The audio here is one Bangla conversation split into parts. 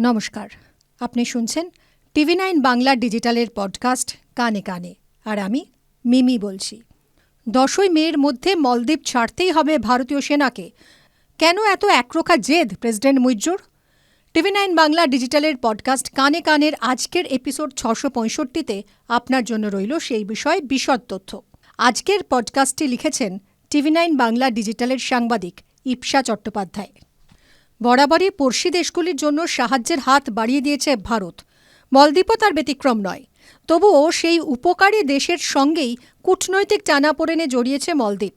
নমস্কার। আপনি শুনছেন টিভি নাইন বাংলা ডিজিটালের পডকাস্ট কানে কানে। আর আমি মিমি বলছি। দশই মের মধ্যে মলদ্বীপ ছাড়তেই হবে ভারতীয় সেনাকে। কেন এত একরোখা জেদ, প্রেসিডেন্ট মুইজুর টিভি নাইন বাংলা ডিজিটালের পডকাস্ট কানে কানের আজকের এপিসোড ছশো পঁয়ষট্টিতে আপনার জন্য রইল সেই বিষয়ে বিশদ তথ্য। আজকের পডকাস্টটি লিখেছেন টিভি নাইন বাংলা ডিজিটালের সাংবাদিক ইপসা চট্টোপাধ্যায়। বরাবরই পড়শি দেশগুলির জন্য সাহায্যের হাত বাড়িয়ে দিয়েছে ভারত। মলদ্বীপও তার ব্যতিক্রম নয়। তবুও সেই উপকারী দেশের সঙ্গেই কূটনৈতিক টানাপোড়েনে জড়িয়েছে মলদ্বীপ।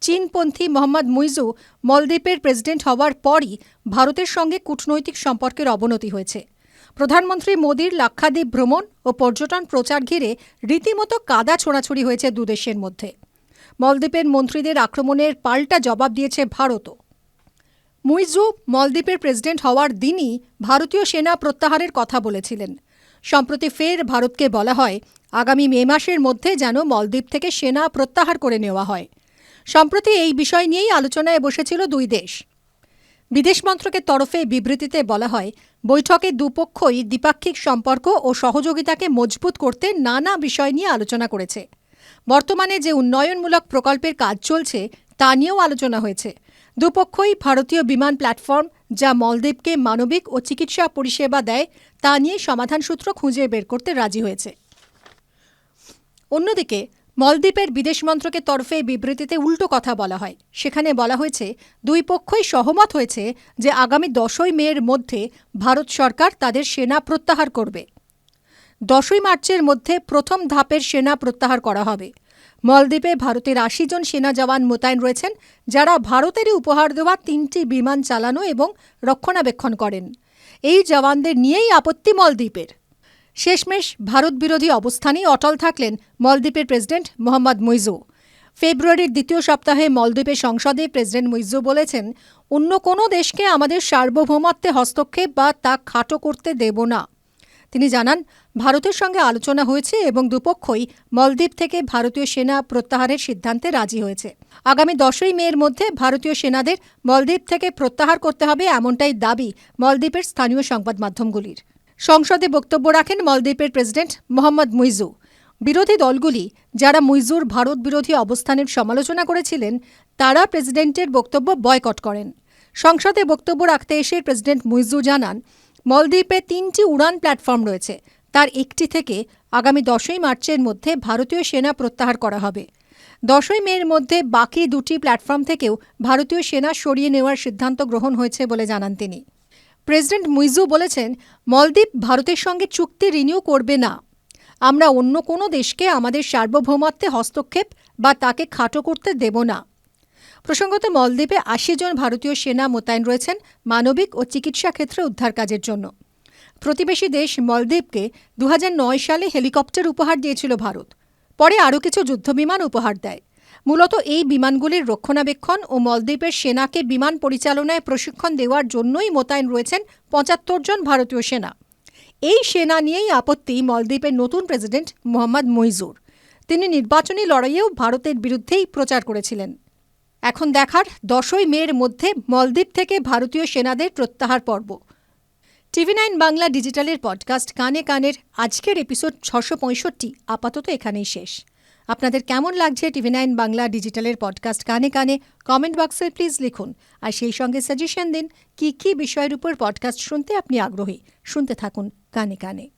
চীনপন্থী মোহাম্মদ মুইজু মলদ্বীপের প্রেসিডেন্ট হওয়ার পরই ভারতের সঙ্গে কূটনৈতিক সম্পর্কের অবনতি হয়েছে। প্রধানমন্ত্রী মোদীর লাক্ষাদ্বীপ ভ্রমণ ও পর্যটন প্রচার ঘিরে রীতিমতো কাদা ছোড়াছড়ি হয়েছে দুদেশের মধ্যে। মলদ্বীপের মন্ত্রীদের আক্রমণের পাল্টা জবাব দিয়েছে ভারতও। মুইজু মলদ্বীপের প্রেসিডেন্ট হওয়ার দিনই ভারতীয় সেনা প্রত্যাহারের কথা বলেছিলেন। সম্প্রতি ফের ভারতকে বলা হয়, আগামী মে মাসের মধ্যে যেন মলদ্বীপ থেকে সেনা প্রত্যাহার করে নেওয়া হয়। সম্প্রতি এই বিষয় নিয়েই আলোচনায় বসেছিল দুই দেশ। বিদেশ মন্ত্রকের তরফে বিবৃতিতে বলা হয়, বৈঠকে দুপক্ষই দ্বিপাক্ষিক সম্পর্ক ও সহযোগিতাকে মজবুত করতে নানা বিষয় নিয়ে আলোচনা করেছে। বর্তমানে যে উন্নয়নমূলক প্রকল্পের কাজ চলছে, তা নিয়েও আলোচনা হয়েছে। দুপক্ষই ভারতীয় বিমান প্ল্যাটফর্ম, যা মলদ্বীপকে মানবিক ও চিকিৎসা পরিষেবা দেয়, তা নিয়ে সমাধান সূত্র খুঁজে বের করতে রাজি হয়েছে। অন্যদিকে, মলদ্বীপের বিদেশ মন্ত্রকের তরফে বিবৃতিতে উল্টো কথা বলা হয়। সেখানে বলা হয়েছে, দুই পক্ষই সহমত হয়েছে যে আগামী দশই মের মধ্যে ভারত সরকার তাদের সেনা প্রত্যাহার করবে। দশই মার্চের মধ্যে প্রথম ধাপের সেনা প্রত্যাহার করা হবে। মলদ্বীপে ভারতের আশি জন সেনা জওয়ান মোতায়েন রয়েছেন, যারা ভারতেরই উপহার দেওয়া তিনটি বিমান চালানো এবং রক্ষণাবেক্ষণ করেন। এই জওয়ানদের নিয়েই আপত্তি মলদ্বীপের। শেষমেশ ভারত বিরোধী অবস্থানেই অটল থাকলেন মলদ্বীপের প্রেসিডেন্ট মোহাম্মদ মুইজু। ফেব্রুয়ারির দ্বিতীয় সপ্তাহে মলদ্বীপের সংসদে প্রেসিডেন্ট মুইজু বলেছেন, অন্য কোনো দেশকে আমাদের সার্বভৌমত্বে হস্তক্ষেপ বা তা খাটো করতে দেব না। তিনি জানান, ভারতের সঙ্গে আলোচনা হয়েছে এবং দুপক্ষই মলদ্বীপ থেকে ভারতীয় সেনা প্রত্যাহারের সিদ্ধান্তে রাজি হয়েছে। আগামী দশই মের মধ্যে ভারতীয় সেনাদের মলদ্বীপ থেকে প্রত্যাহার করতে হবে এমনটাই দাবি মলদ্বীপের স্থানীয় সংবাদ মাধ্যমগুলির। সংসদে বক্তব্য রাখেন মলদ্বীপের প্রেসিডেন্ট মোহাম্মদ মুইজু। বিরোধী দলগুলি যারা মুইজুর ভারত বিরোধী অবস্থানের সমালোচনা করেছিলেন, তারা প্রেসিডেন্টের বক্তব্য বয়কট করেন। সংসদে বক্তব্য রাখতে এসে প্রেসিডেন্ট মুইজু জানান মলদ্বীপে তিনটি উড়ান প্ল্যাটফর্ম রয়েছে। তার একটি থেকে আগামী দশই মার্চের মধ্যে ভারতীয় সেনা প্রত্যাহার করা হবে। দশই মের মধ্যে বাকি দুটি প্ল্যাটফর্ম থেকেও ভারতীয় সেনা সরিয়ে নেওয়ার সিদ্ধান্ত গ্রহণ হয়েছে বলে জানান তিনি। প্রেসিডেন্ট মুইজু বলেছেন, মলদ্বীপ ভারতের সঙ্গে চুক্তি রিনিউ করবে না। আমরা অন্য কোনো দেশকে আমাদের সার্বভৌমত্বে হস্তক্ষেপ বা তাকে খাটো করতে দেব না। প্রসঙ্গত মলদ্বীপে আশি জন ভারতীয় সেনা মোতায়েন রয়েছেন মানবিক ও চিকিৎসা ক্ষেত্রে উদ্ধার কাজের জন্য। প্রতিবেশী দেশ মলদ্বীপকে দু হাজার নয় সালে হেলিকপ্টার উপহার দিয়েছিল ভারত। পরে আরও কিছু যুদ্ধবিমান উপহার দেয়। মূলত এই বিমানগুলির রক্ষণাবেক্ষণ ও মলদ্বীপের সেনাকে বিমান পরিচালনায় প্রশিক্ষণ দেওয়ার জন্যই মোতায়েন রয়েছেন পঁচাত্তর জন ভারতীয় সেনা। এই সেনা নিয়েই আপত্তি মলদ্বীপের নতুন প্রেসিডেন্ট মোহাম্মদ মইজুর। তিনি নির্বাচনী লড়াইয়েও ভারতের বিরুদ্ধেই প্রচার করেছিলেন। এখন দেখার দশই মের মধ্যে মলদ্বীপ থেকে ভারতীয় সেনাদের প্রত্যাহার পর্ব। টিভি নাইন বাংলা ডিজিটালের পডকাস্ট কানে কানের আজকের এপিসোড ছশো পঁয়ষট্টি আপাতত এখানেই শেষ। আপনাদের কেমন লাগছে টিভি নাইন বাংলা ডিজিটালের পডকাস্ট কানে কানে কমেন্ট বক্সে প্লিজ লিখুন। আর সেই সঙ্গে সাজেশন দিন, কী কী বিষয়ের উপর পডকাস্ট শুনতে আপনি আগ্রহী, শুনতে থাকুন কানে কানে।